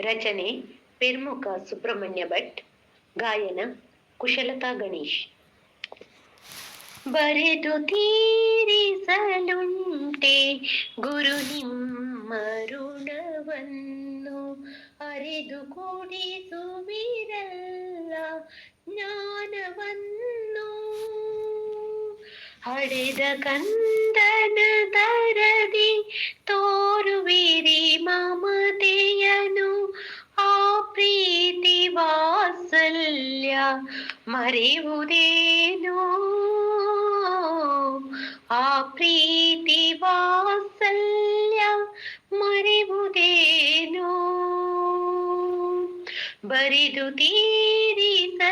ರಚನೆ ಪೆರ್ಮುಖ ಸುಬ್ರಹ್ಮಣ್ಯ ಭಟ್. ಗಾಯನ ಕುಶಲತಾ ಗಣೇಶ್. ಬರೆದು ತೀರಿಸಲುಂಟೆ ಗುರು ನಿಮ್ಮ ಋಣವನ್ನು. ಅರೆದು ಕೂಡಿಸುವಿರಲ್ಲ ಜ್ಞಾನವನ್ನು. ಹಡೆದ ಕಂದನ ದರದಿ ತೋರುವಿರಿ ಮರೆಯುವುದೇನೋ ಆ ಪ್ರೀತಿ ವಾತ್ಸಲ್ಯ ಮರೆಯುವುದೇನೋ ಬರಿದು ತೀರಿಸಲುಂಟೆ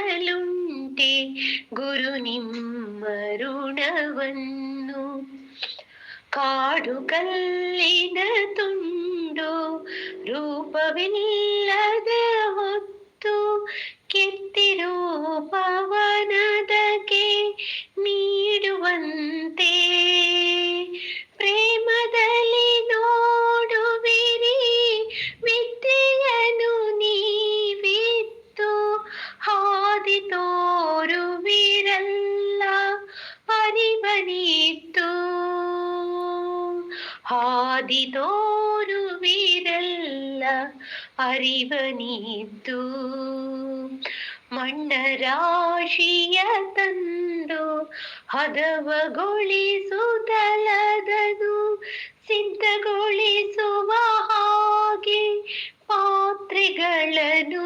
ಗುರು ನಿಮ್ಮ ಋಣವನ್ನು ಕಾಡು ಕಲ್ಲಿನ ತುಂಡು ರೂಪವಿಲ್ಲದ ಪವನದಕ್ಕೆ ನೀಡುವಂತೆ. ಪ್ರೇಮದಲ್ಲಿ ನೋಡುವಿರಿ ವಿದ್ಯೆಯನ್ನು ನೀವಿತ್ತು. ಹಾದಿ ತೋರುವಿರಲ್ಲ ಅರಿವನಿತ್ತು ಹಾದಿ ತೋರುವಿರಲ್ಲ ಅರಿವನಿತ್ತು ಮಣ್ಣ ರಾಶಿಯ ತಂದು ಹದವಗೊಳಿಸುತ್ತಲದನು ಸಿದ್ಧಗೊಳಿಸುವ ಹಾಗೆ ಪಾತ್ರೆಗಳನ್ನು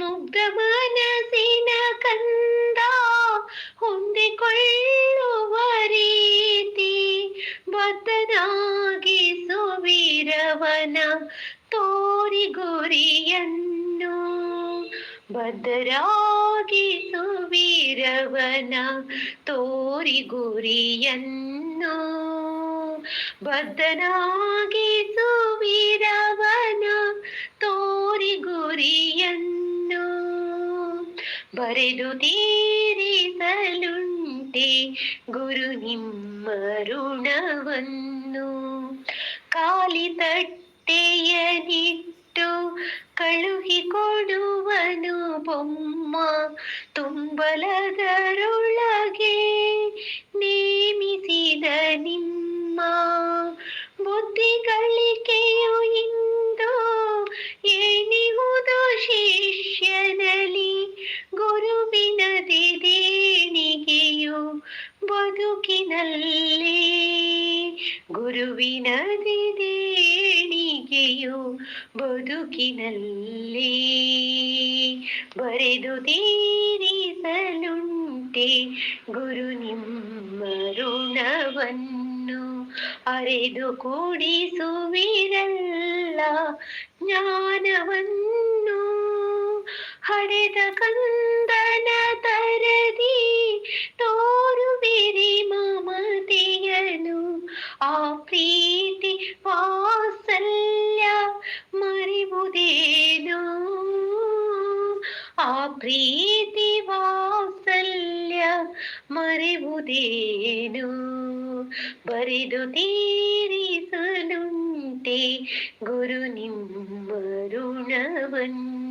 ಮುಗ್ಧ ಮನಸ್ಸಿನ ಕಂದ ಹೊಂದಿಕೊಳ್ಳುವ ರೀತಿ ಬದ್ಧನಾಗಿಸುವಿರವನ ತೋರಿ ಗುರಿಯನ್ನು ಬದ್ಧರಾಗಿಸುವಿರವನ ತೋರಿ ಗುರಿಯನ್ನು. ಬದ್ಧನಾಗಿಸುವಿರವನ ತೋರಿ ಗುರಿಯನ್ನು ಬರೆದು ತೀರಿಸಲುಂಟೆ ಗುರು ನಿಮ್ಮ ಋಣವನ್ನು. ಕಾಲಿ ತಟ್ಟೆಯನಿಟ್ಟು ದೇಣಿಗೆಯು ಬದುಕಿನಲ್ಲಿ ಬರೆದು ತೀರಿಸಲುಂಟೆ ಗುರು ನಿಮ್ಮ ಋಣವನ್ನು ಅರೆದು ಕೂಡಿಸುವಿರಲ್ಲ ಜ್ಞಾನವನ್ನು ಹಡೆದ ಕಂದನ ಆ ಪ್ರೀತಿ ವಾತ್ಸಲ್ಯ ಮರೆಯುವುದೇನು ಬರೆದು ತೀರಿಸಲುಂಟೆ ಗುರು ನಿಮ್ಮ ಋಣವನ್ನು